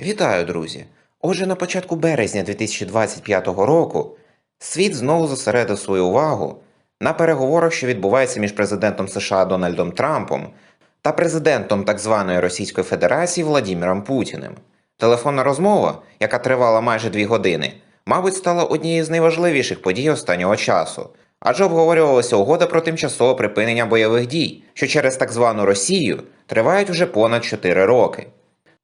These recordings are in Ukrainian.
Вітаю, друзі! Отже, на початку березня 2025 року світ знову зосередив свою увагу на переговорах, що відбуваються між президентом США Дональдом Трампом та президентом так званої Російської Федерації Владіміром Путіним. Телефонна розмова, яка тривала майже дві години, мабуть, стала однією з найважливіших подій останнього часу, адже обговорювалася угода про тимчасове припинення бойових дій, що через так звану Росію тривають уже понад 4 роки.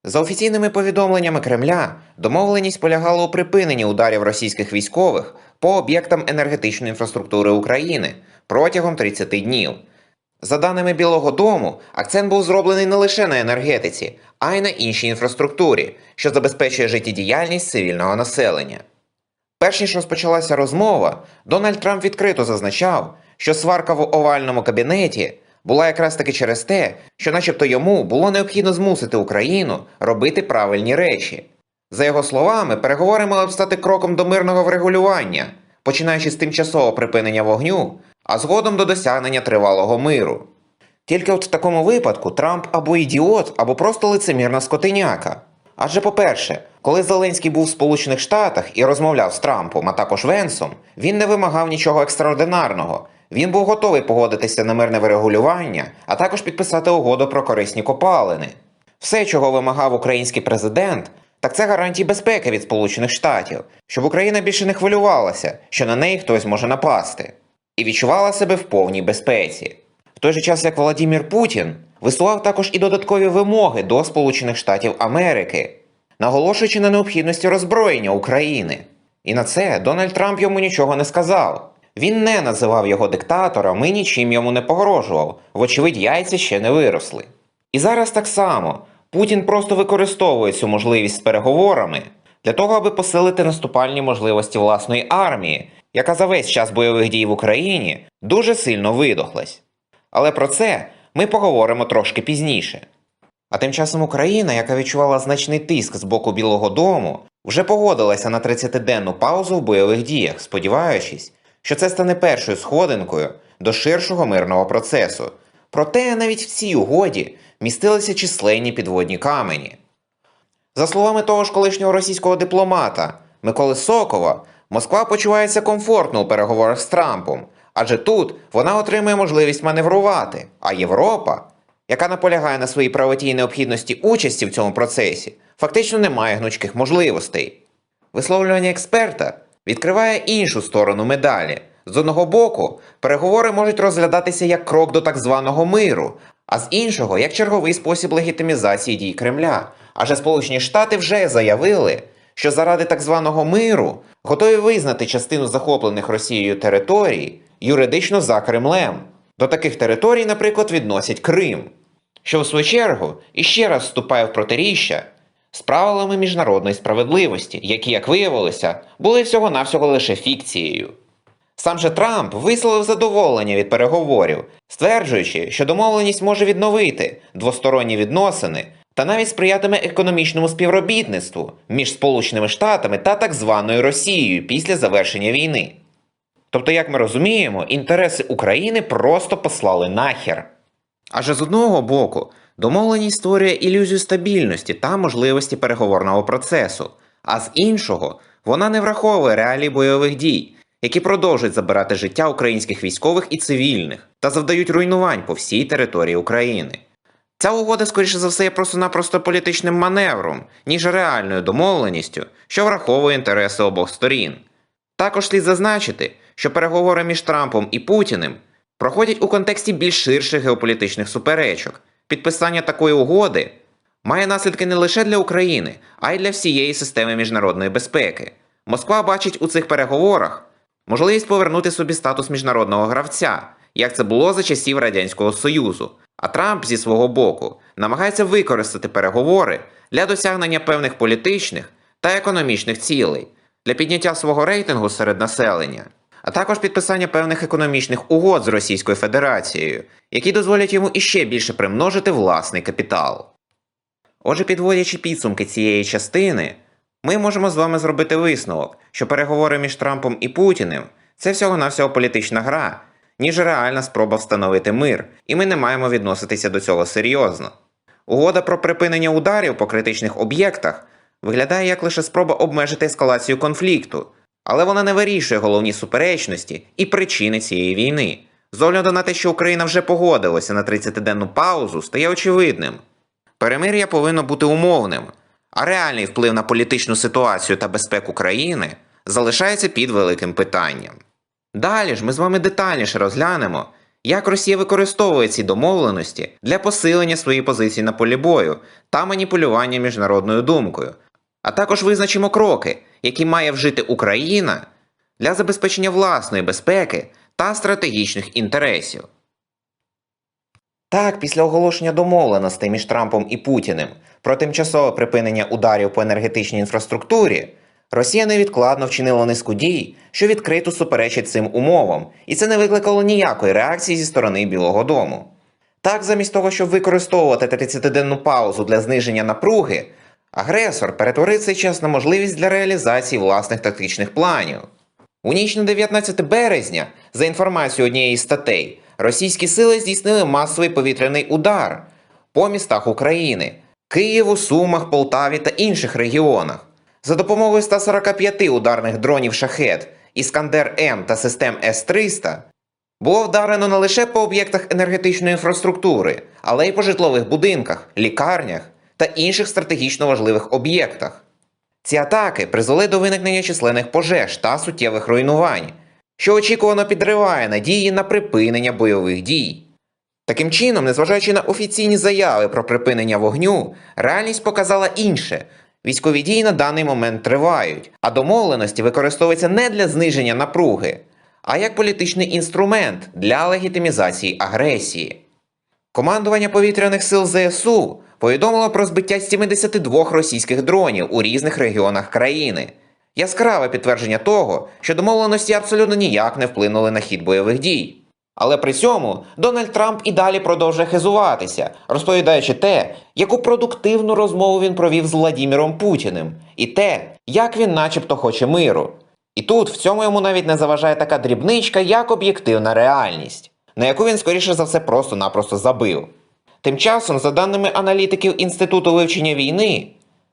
За офіційними повідомленнями Кремля, домовленість полягала у припиненні ударів російських військових по об'єктам енергетичної інфраструктури України протягом 30 днів. За даними Білого Дому, акцент був зроблений не лише на енергетиці, а й на іншій інфраструктурі, що забезпечує життєдіяльність цивільного населення. Перш ніж розпочалася розмова, Дональд Трамп відкрито зазначав, що сварка в овальному кабінеті була якраз таки через те, що, начебто, йому було необхідно змусити Україну робити правильні речі. За його словами, переговори мали б стати кроком до мирного врегулювання, починаючи з тимчасового припинення вогню, а згодом до досягнення тривалого миру. Тільки от в такому випадку Трамп або ідіот, або просто лицемірна скотиняка. Адже, по-перше, коли Зеленський був в Сполучених Штатах і розмовляв з Трампом, а також Венсом, він не вимагав нічого екстраординарного. Він був готовий погодитися на мирне врегулювання, а також підписати угоду про корисні копалини. Все, чого вимагав український президент, так це гарантії безпеки від Сполучених Штатів, щоб Україна більше не хвилювалася, що на неї хтось може напасти, і відчувала себе в повній безпеці. В той же час, як Владімір Путін висував також і додаткові вимоги до Сполучених Штатів Америки, наголошуючи на необхідності роззброєння України. І на це Дональд Трамп йому нічого не сказав. Він не називав його диктатором і нічим йому не погрожував, вочевидь, яйця ще не виросли. І зараз так само Путін просто використовує цю можливість з переговорами для того, аби посилити наступальні можливості власної армії, яка за весь час бойових дій в Україні дуже сильно видохлась. Але про це ми поговоримо трошки пізніше. А тим часом Україна, яка відчувала значний тиск з боку Білого Дому, вже погодилася на 30-денну паузу в бойових діях, сподіваючись, що це стане першою сходинкою до ширшого мирного процесу. Проте навіть в цій угоді містилися численні підводні камені. За словами того ж колишнього російського дипломата Миколи Сокова, Москва почувається комфортно у переговорах з Трампом, адже тут вона отримує можливість маневрувати, а Європа, яка наполягає на своїй правоті і необхідності участі в цьому процесі, фактично не має гнучких можливостей. Висловлювання експерта відкриває іншу сторону медалі. З одного боку, переговори можуть розглядатися як крок до так званого миру, а з іншого як черговий спосіб легітимізації дій Кремля. Адже Сполучені Штати вже заявили, що заради так званого миру готові визнати частину захоплених Росією територій юридично за Кремлем. До таких територій, наприклад, відносять Крим, що в свою чергу іще раз вступає в протиріччя з правилами міжнародної справедливості, які, як виявилося, були всього-навсього лише фікцією. Сам же Трамп висловив задоволення від переговорів, стверджуючи, що домовленість може відновити двосторонні відносини та навіть сприятиме економічному співробітництву між Сполученими Штатами та так званою Росією після завершення війни. Тобто, як ми розуміємо, інтереси України просто послали нахер. Адже з одного боку, домовленість створює ілюзію стабільності та можливості переговорного процесу, а з іншого, вона не враховує реалії бойових дій, які продовжують забирати життя українських військових і цивільних та завдають руйнувань по всій території України. Ця угода, скоріше за все, є просто-напросто політичним маневром, ніж реальною домовленістю, що враховує інтереси обох сторін. Також слід зазначити, що переговори між Трампом і Путіним проходять у контексті більш ширших геополітичних суперечок. Підписання такої угоди має наслідки не лише для України, а й для всієї системи міжнародної безпеки. Москва бачить у цих переговорах можливість повернути собі статус міжнародного гравця, як це було за часів Радянського Союзу. А Трамп зі свого боку намагається використати переговори для досягнення певних політичних та економічних цілей для підняття свого рейтингу серед населення, а також підписання певних економічних угод з Російською Федерацією, які дозволять йому іще більше примножити власний капітал. Отже, підводячи підсумки цієї частини, ми можемо з вами зробити висновок, що переговори між Трампом і Путіним це всього-навсього політична гра, ніж реальна спроба встановити мир, і ми не маємо відноситися до цього серйозно. Угода про припинення ударів по критичних об'єктах виглядає як лише спроба обмежити ескалацію конфлікту, але вона не вирішує головні суперечності і причини цієї війни. З огляду на те, що Україна вже погодилася на 30-денну паузу, стає очевидним. Перемир'я повинно бути умовним, а реальний вплив на політичну ситуацію та безпеку країни залишається під великим питанням. Далі ж ми з вами детальніше розглянемо, як Росія використовує ці домовленості для посилення своєї позиції на полі бою та маніпулювання міжнародною думкою, а також визначимо кроки, які має вжити Україна для забезпечення власної безпеки та стратегічних інтересів. Так, після оголошення домовленостей між Трампом і Путіним про тимчасове припинення ударів по енергетичній інфраструктурі, Росія невідкладно вчинила низку дій, що відкрито суперечать цим умовам, і це не викликало ніякої реакції зі сторони Білого Дому. Так, замість того, щоб використовувати 30-денну паузу для зниження напруги, агресор перетворив цей час на можливість для реалізації власних тактичних планів. У ніч на 19 березня, за інформацією однієї з статей, російські сили здійснили масовий повітряний удар по містах України Києву, Сумах, Полтаві та інших регіонах. За допомогою 145 ударних дронів шахет Іскандер М та систем С-300 було вдарено не лише по об'єктах енергетичної інфраструктури, але й по житлових будинках, лікарнях та інших стратегічно важливих об'єктах. Ці атаки призвели до виникнення численних пожеж та суттєвих руйнувань, що очікувано підриває надії на припинення бойових дій. Таким чином, незважаючи на офіційні заяви про припинення вогню, реальність показала інше. Військові дії на даний момент тривають, а домовленості використовуються не для зниження напруги, а як політичний інструмент для легітимізації агресії. Командування повітряних сил ЗСУ повідомило про збиття 72 російських дронів у різних регіонах країни. Яскраве підтвердження того, що домовленості абсолютно ніяк не вплинули на хід бойових дій. Але при цьому Дональд Трамп і далі продовжує хизуватися, розповідаючи те, яку продуктивну розмову він провів з Владіміром Путіним, і те, як він начебто хоче миру. І тут в цьому йому навіть не заважає така дрібничка, як об'єктивна реальність, на яку він скоріше за все просто-напросто забив. Тим часом, за даними аналітиків Інституту вивчення війни,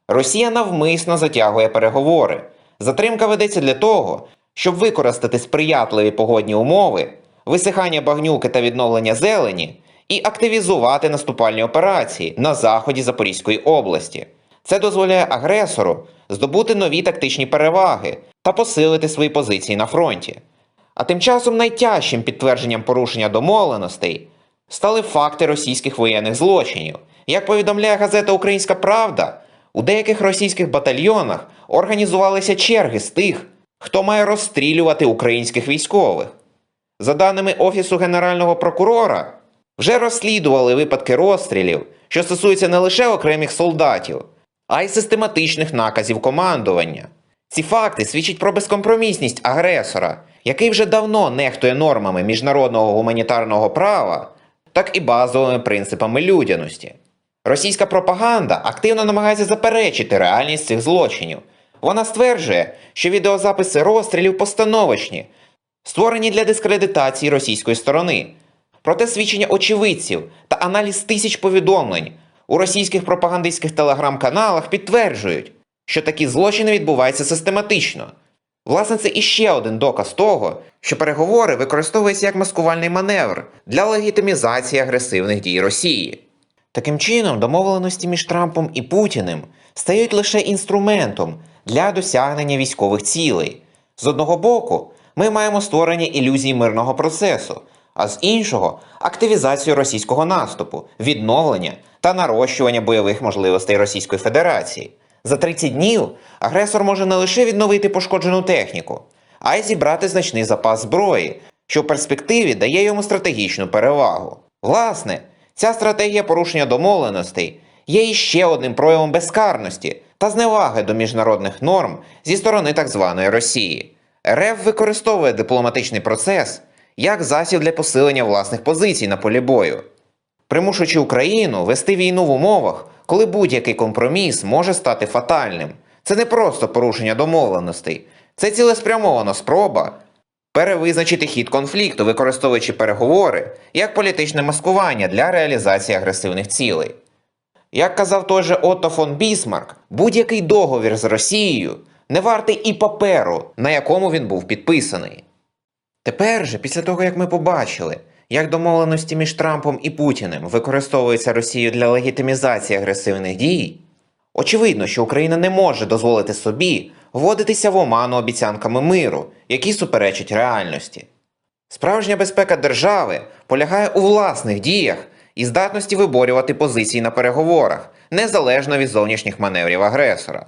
Росія навмисно затягує переговори. Затримка ведеться для того, щоб використати сприятливі погодні умови, висихання багнюки та відновлення зелені і активізувати наступальні операції на заході Запорізької області. Це дозволяє агресору здобути нові тактичні переваги та посилити свої позиції на фронті. А тим часом найтяжчим підтвердженням порушення домовленостей стали факти російських воєнних злочинів. Як повідомляє газета Українська Правда, у деяких російських батальйонах організувалися черги з тих, хто має розстрілювати українських військових. За даними Офісу Генерального прокурора, вже розслідували випадки розстрілів, що стосуються не лише окремих солдатів, а й систематичних наказів командування. Ці факти свідчать про безкомпромісність агресора, який вже давно нехтує нормами міжнародного гуманітарного права, так і базовими принципами людяності. Російська пропаганда активно намагається заперечити реальність цих злочинів. Вона стверджує, що відеозаписи розстрілів постановочні, створені для дискредитації російської сторони. Проте свідчення очевидців та аналіз тисяч повідомлень у російських пропагандистських телеграм-каналах підтверджують, що такі злочини відбуваються систематично. Власне, це іще один доказ того, що переговори використовуються як маскувальний маневр для легітимізації агресивних дій Росії. Таким чином, домовленості між Трампом і Путіним стають лише інструментом для досягнення військових цілей. З одного боку, ми маємо створення ілюзій мирного процесу, а з іншого активізацію російського наступу, відновлення та нарощування бойових можливостей Російської Федерації. За 30 днів агресор може не лише відновити пошкоджену техніку, а й зібрати значний запас зброї, що в перспективі дає йому стратегічну перевагу. Власне, ця стратегія порушення домовленостей є іще одним проявом безкарності та зневаги до міжнародних норм зі сторони так званої Росії. РФ використовує дипломатичний процес як засіб для посилення власних позицій на полі бою, примушуючи Україну вести війну в умовах, коли будь-який компроміс може стати фатальним. Це не просто порушення домовленостей, це цілеспрямована спроба перевизначити хід конфлікту, використовуючи переговори як політичне маскування для реалізації агресивних цілей. Як казав той же Отто фон Бісмарк, будь-який договір з Росією не вартий і паперу, на якому він був підписаний. Тепер же, після того як ми побачили, як домовленості між Трампом і Путіним використовуються Росією для легітимізації агресивних дій, очевидно, що Україна не може дозволити собі вводитися в оману обіцянками миру, які суперечать реальності. Справжня безпека держави полягає у власних діях і здатності виборювати позиції на переговорах, незалежно від зовнішніх маневрів агресора.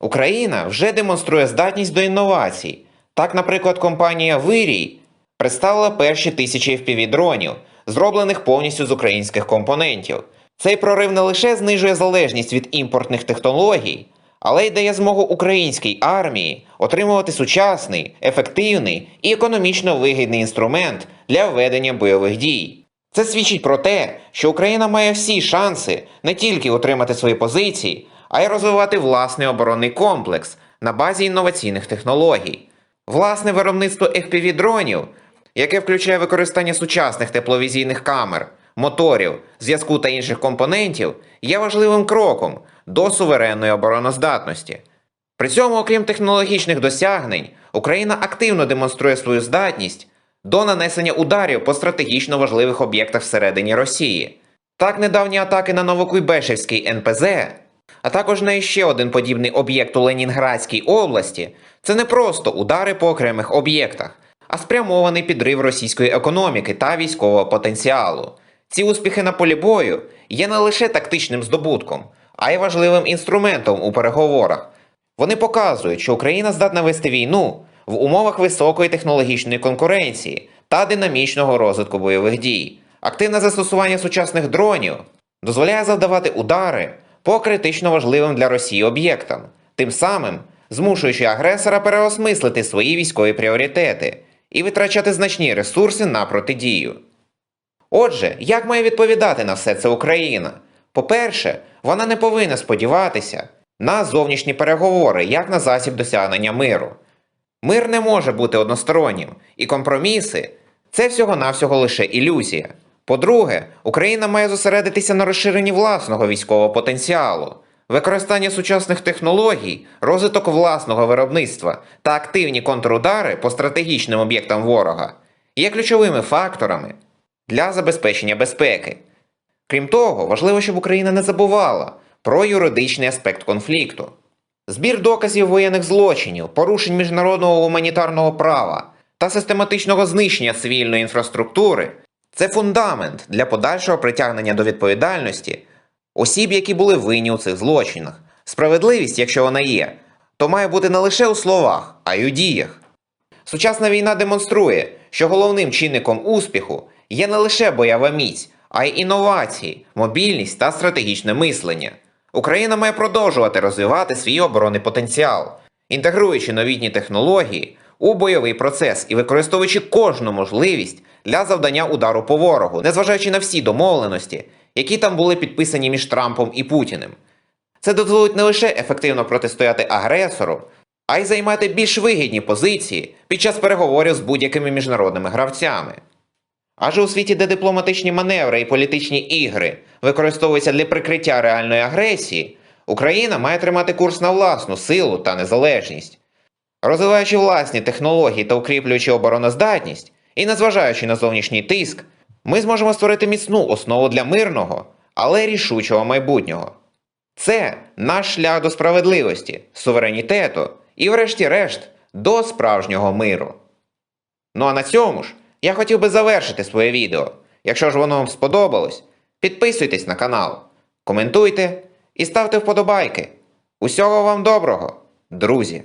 Україна вже демонструє здатність до інновацій. Так, наприклад, компанія Вирій представила перші тисячі FPV-дронів, зроблених повністю з українських компонентів. Цей прорив не лише знижує залежність від імпортних технологій, але й дає змогу українській армії отримувати сучасний, ефективний і економічно вигідний інструмент для ведення бойових дій. Це свідчить про те, що Україна має всі шанси не тільки утримати свої позиції, а й розвивати власний оборонний комплекс на базі інноваційних технологій. Власне виробництво FPV-дронів, яке включає використання сучасних тепловізійних камер, моторів, зв'язку та інших компонентів, є важливим кроком до суверенної обороноздатності. При цьому, окрім технологічних досягнень, Україна активно демонструє свою здатність до нанесення ударів по стратегічно важливих об'єктах всередині Росії. Так, недавні атаки на Новокуйбешевський НПЗ, а також на іще один подібний об'єкт у Ленінградській області, це не просто удари по окремих об'єктах, а спрямований підрив російської економіки та військового потенціалу. Ці успіхи на полі бою є не лише тактичним здобутком, а й важливим інструментом у переговорах. Вони показують, що Україна здатна вести війну в умовах високої технологічної конкуренції та динамічного розвитку бойових дій. Активне застосування сучасних дронів дозволяє завдавати удари по критично важливим для Росії об'єктам, тим самим змушуючи агресора переосмислити свої військові пріоритети і витрачати значні ресурси на протидію. Отже, як має відповідати на все це Україна? По-перше, вона не повинна сподіватися на зовнішні переговори як на засіб досягнення миру. Мир не може бути одностороннім, і компроміси це всього-навсього лише ілюзія. По-друге, Україна має зосередитися на розширенні власного військового потенціалу, використання сучасних технологій, розвиток власного виробництва та активні контрудари по стратегічним об'єктам ворога є ключовими факторами для забезпечення безпеки. Крім того, важливо, щоб Україна не забувала про юридичний аспект конфлікту. Збір доказів воєнних злочинів, порушень міжнародного гуманітарного права та систематичного знищення цивільної інфраструктури це фундамент для подальшого притягнення до відповідальності осіб, які були винні у цих злочинах. Справедливість, якщо вона є, то має бути не лише у словах, а й у діях. Сучасна війна демонструє, що головним чинником успіху є не лише бойова міць, а й інновації, мобільність та стратегічне мислення. Україна має продовжувати розвивати свій оборонний потенціал, інтегруючи новітні технології у бойовий процес і використовуючи кожну можливість для завдання удару по ворогу, незважаючи на всі домовленості, які там були підписані між Трампом і Путіним. Це дозволить не лише ефективно протистояти агресору, а й займати більш вигідні позиції під час переговорів з будь-якими міжнародними гравцями. Адже у світі, де дипломатичні маневри і політичні ігри використовуються для прикриття реальної агресії, Україна має тримати курс на власну силу та незалежність. Розвиваючи власні технології та укріплюючи обороноздатність і незважаючи на зовнішній тиск, ми зможемо створити міцну основу для мирного, але рішучого майбутнього. Це наш шлях до справедливості, суверенітету і, врешті-решт, до справжнього миру. Ну а на цьому ж я хотів би завершити своє відео. Якщо ж воно вам сподобалось, підписуйтесь на канал, коментуйте і ставте вподобайки. Усього вам доброго, друзі!